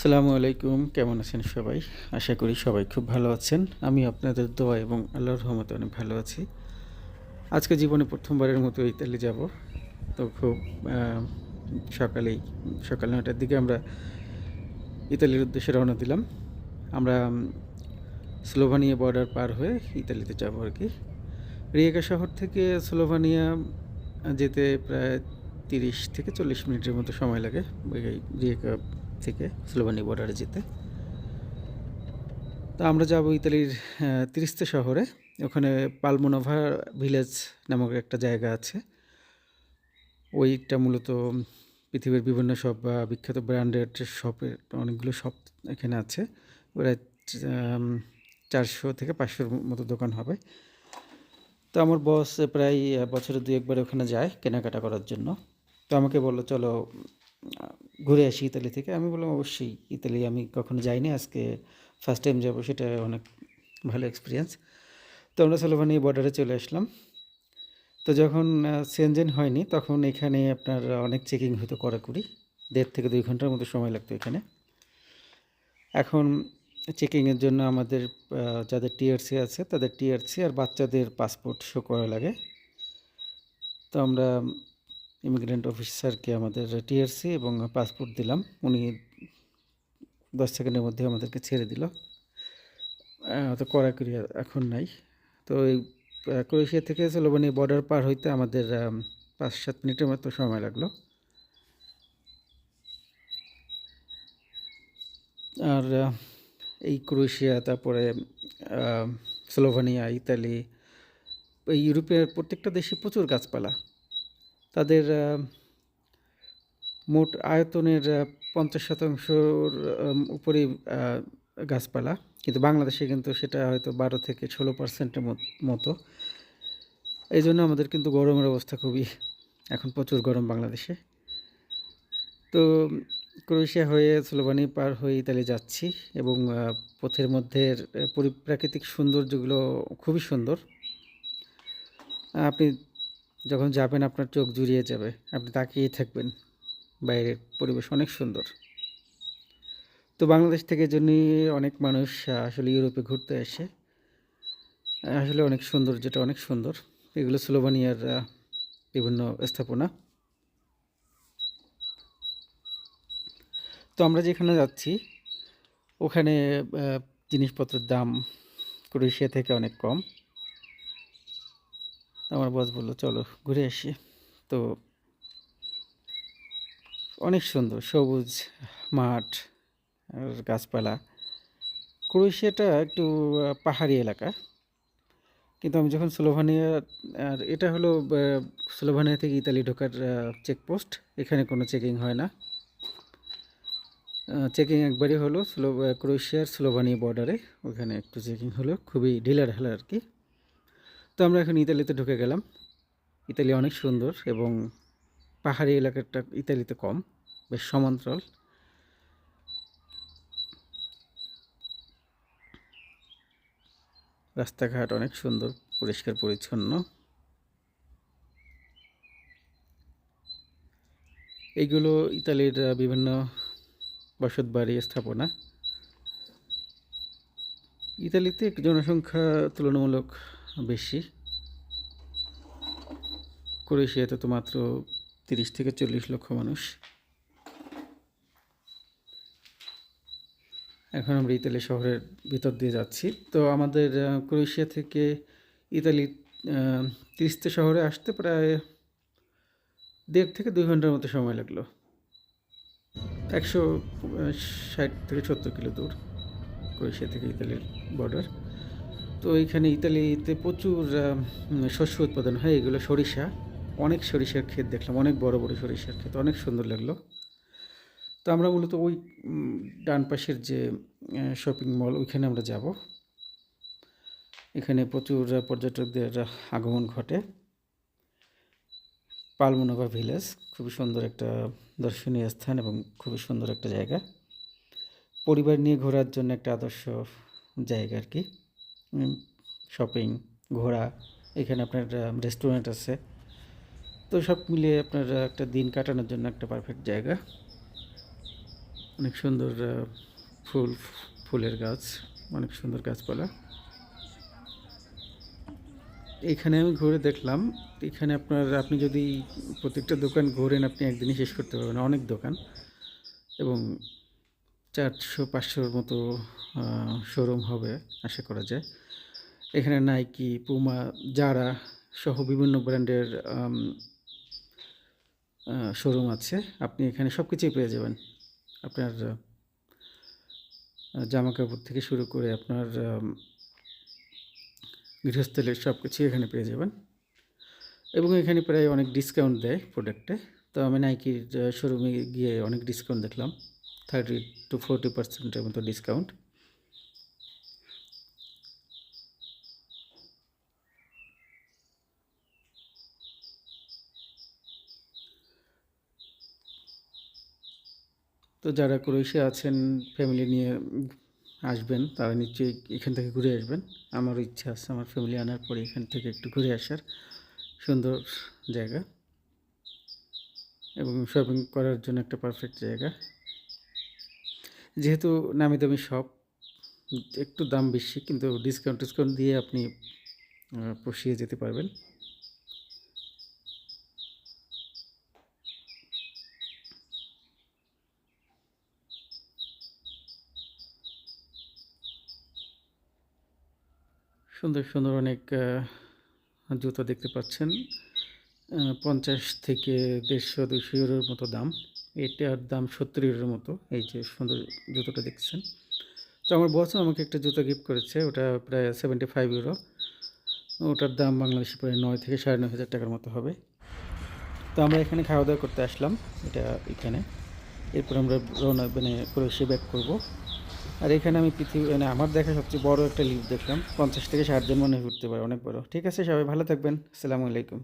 আসসালামু আলাইকুম, কেমন আছেন সবাই? আশা করি সবাই খুব ভালো আছেন। আমি আপনাদের দোয়া এবং আল্লাহর রহমতে অনেক ভালো আছি। আজকে জীবনে প্রথমবারের মতো ইতালি যাব। তো খুব সকালেই, সকাল নয়টার দিকে আমরা ইতালির উদ্দেশ্যে রওনা দিলাম। আমরা স্লোভানিয়া বর্ডার পার হয়ে ইতালিতে যাব আর কি। রিয়েকা শহর থেকে স্লোভানিয়া যেতে প্রায় তিরিশ থেকে চল্লিশ মিনিটের মতো সময় লাগে। রিয়েকা থেকে স্লোভানিয়া বর্ডারে যেতে। তো আমরা যাব ইতালির তিরিস্তে শহরে। ওখানে পালমোনোভা ভিলেজ নামক একটা জায়গা আছে। ওইটা মূলত পৃথিবীর বিভিন্ন সব বিখ্যাত ব্র্যান্ডেড শপের অনেকগুলো শপ এখানে আছে। প্রায় চারশো থেকে পাঁচশোর মতো দোকান হবে। তো আমার বস প্রায় বছরে দুই একবার ওখানে যায় কেনাকাটা করার জন্য। তো আমাকে বলল, চলো ঘুরে আসি ইতালি থেকে। আমি বললাম, অবশ্যই ইতালি আমি কখনো যাইনি, আজকে ফার্স্ট টাইম যাব, সেটা অনেক ভালো এক্সপিরিয়েন্স তো আমরা সোলোভানিয়া বর্ডারে চলে আসলাম। তো যখন সেনজেন হয়নি, তখন এখানে আপনার অনেক চেকিং হতো কড়াকড়ি। দেড় থেকে দুই ঘণ্টার মতো সময় লাগতো এখানে। এখন চেকিংয়ের জন্য আমাদের যাদের টিআরসি আছে, তাদের টিআরসি আর বাচ্চাদের পাসপোর্ট শো করা লাগে। তো আমরা ইমিগ্রেন্ট অফিসারকে আমাদের টিআরসি এবং পাসপোর্ট দিলাম। উনি দশ সেকেন্ডের মধ্যে আমাদেরকে ছেড়ে দিল। আহ, তো কড়াকড়ি এখন নাই। তো এই ক্রোয়েশিয়া থেকে স্লোভানিয়া বর্ডার পার হইতে আমাদের পাঁচ সাত মিনিটের মতো সময় লাগল। আর এই ক্রোয়েশিয়া তারপরে স্লোভানিয়া ইতালি এই ইউরোপের প্রত্যেকটা দেশে প্রচুর গাছপালা। তাদের মোট আয়তনের পঞ্চাশ শতাংশর উপরেই গাছপালা। কিন্তু বাংলাদেশে কিন্তু সেটা হয়তো বারো থেকে ষোলো পার্সেন্টের মতো এই জন্য আমাদের কিন্তু গরমের অবস্থা খুবই, এখন প্রচুর গরম বাংলাদেশে। তো ক্রোয়েশিয়া হয়ে স্লোভানি পার হয়ে ইতালি যাচ্ছি এবং পথের মধ্যে পরিপ্রাকৃতিক সৌন্দর্যগুলো খুবই সুন্দর। আপনি যখন যাবেন আপনার চোখ জুড়িয়ে যাবে, আপনি তাকিয়ে থাকবেন। বাইরের পরিবেশ অনেক সুন্দর। তো বাংলাদেশ থেকে জন্যই অনেক মানুষ আসলে ইউরোপে ঘুরতে আসে আসলে অনেক সুন্দর, যেটা অনেক সুন্দর। এগুলো স্লোভানিয়ার বিভিন্ন স্থাপনা। তো আমরা যেখানে যাচ্ছি, ওখানে জিনিসপত্রের দাম ক্রোয়েশিয়া থেকে অনেক কম। আমার বস বলল, চলো ঘুরে আসি। তো অনেক সুন্দর, সবুজ মাঠ, আর গাছপালা। ক্রোয়েশিয়াটা একটু পাহাড়ি এলাকা। কিন্তু আমি যখন স্লোভানিয়া, আর এটা হলো স্লোভানিয়া থেকে ইতালি ঢোকার চেকপোস্ট এখানে কোনো চেকিং হয় না। চেকিং একবারই হলো, স্লো ক্রোয়েশিয়ার স্লোভানিয়া বর্ডারে ওখানে একটু চেকিং হলো, খুবই ঢিলা ঢালা আর কি। তো আমরা এখন ইতালিতে ঢুকে গেলাম। ইতালি অনেক সুন্দর এবং পাহাড়ি এলাকাটা ইতালিতে কম, বেশ সমান্তরাল। রাস্তাঘাট অনেক সুন্দর, পরিষ্কার, পরিচ্ছন্ন। এইগুলো ইতালির বিভিন্ন বসতবাড়ি স্থাপনা। ইতালিতে জনসংখ্যা তুলনামূলক বেশি। ক্রোয়েশিয়াতে তো মাত্র তিরিশ থেকে চল্লিশ লক্ষ মানুষ। এখন আমরা ইতালি শহরের ভিতর দিয়ে যাচ্ছি। তো আমাদের ক্রোয়েশিয়া থেকে ইতালি তিরিশতে শহরে আসতে প্রায় দেড় থেকে দুই ঘণ্টার মতো সময় লাগল। একশো ষাট থেকে সত্তর কিলো দূর ক্রোয়েশিয়া থেকে ইতালির বর্ডার তো এইখানে ইতালিতে প্রচুর শস্য উৎপাদন হয়। এগুলো সরিষা। অনেক সরিষার ক্ষেত দেখলাম, অনেক বড় বড় সরিষার ক্ষেত। অনেক সুন্দর লাগল। তো আমরা মূলত ওই ডান পাশের যে শপিং মল ওইখানে আমরা যাব। এখানে প্রচুর পর্যটকদের আগমন ঘটে। পালমোনোভা ভিলেজ খুবই সুন্দর একটা দর্শনীয় স্থান এবং খুবই সুন্দর একটা জায়গা। পরিবার নিয়ে ঘোরার জন্য একটা আদর্শ জায়গা আর কি। শপিং ঘোরা, এখানে আপনার রেস্টুরেন্ট আছে। তো সব মিলিয়ে আপনার একটা দিন কাটানোর জন্য একটা পারফেক্ট জায়গা। অনেক সুন্দর ফুল, ফুলের গাছ, অনেক সুন্দর গাছপালা। এখানে আমি ঘুরে দেখলাম, এখানে আপনার, আপনি যদি প্রত্যেকটা দোকান ঘোরেন, আপনি একদিনই শেষ করতে পারবেন। অনেক দোকান এবং চারশো পাঁচশোর মতো শোরুম হবে, আশা করা যায়। এখানে নাইকি পুমা জারা সহ বিভিন্ন ব্র্যান্ডের শোরুম আছে। আপনি এখানে সব কিছুই পেয়ে যাবেন। আপনার জামা কাপড় থেকে শুরু করে আপনার গৃহস্থলের সব কিছুই এখানে পেয়ে যাবেন। এবং এখানে প্রায় অনেক ডিসকাউন্ট দেয় প্রোডাক্টে তো আমি নাইকির শোরুমে গিয়ে অনেক ডিসকাউন্ট দেখলাম। থার্টি টু ফোরটি পার্সেন্টের মতো ডিসকাউন্ট তো যারা ক্রোয়েশিয়া আছেন ফ্যামিলি নিয়ে আসবেন, তারা নিশ্চয়ই এখান থেকে ঘুরে আসবেন। আমারও ইচ্ছা আছে আমার ফ্যামিলি আনার পরে এখান থেকে একটু ঘুরে আসার। সুন্দর জায়গা। এবং শপিং করার জন্য একটা পারফেক্ট জায়গা। যেহেতু নামি দামি শপ একটু দাম বেশি, কিন্তু ডিসকাউন্ট টিসকাউন্ট দিয়ে আপনি পুষিয়ে যেতে পারবেন। সুন্দর সুন্দর অনেক জুতো দেখতে পাচ্ছেন। পঞ্চাশ থেকে দেড়শো দুশো ইউরোর মতো দাম। এটার দাম সত্তরের মতো, এই যে সুন্দর জুতোটা দেখছেন। তো আমার বস আমাকে একটা জুতো গিফট করেছে, ওটা প্রায় সেভেন্টি ফাইভ ইউরো ওটার দাম বাংলাদেশে প্রায় নয় থেকে সাড়ে নয় হাজার টাকার মতো হবে। তো আমরা এখানে খাওয়া দাওয়া করতে আসলাম, এটা এখানে। এরপর আমরা রওনা মানে ক্রোয়েশিয়া ব্যাক করব। আর এখানে আমি পৃথিবী মানে আমার দেখা সবচেয়ে বড় একটা লিফট দেখলাম, পঞ্চাশ থেকে ষাট জন মনে হয় উঠতে পারে, অনেক বড়। ঠিক আছে, সবাই ভালো থাকবেন, আসসালামু আলাইকুম।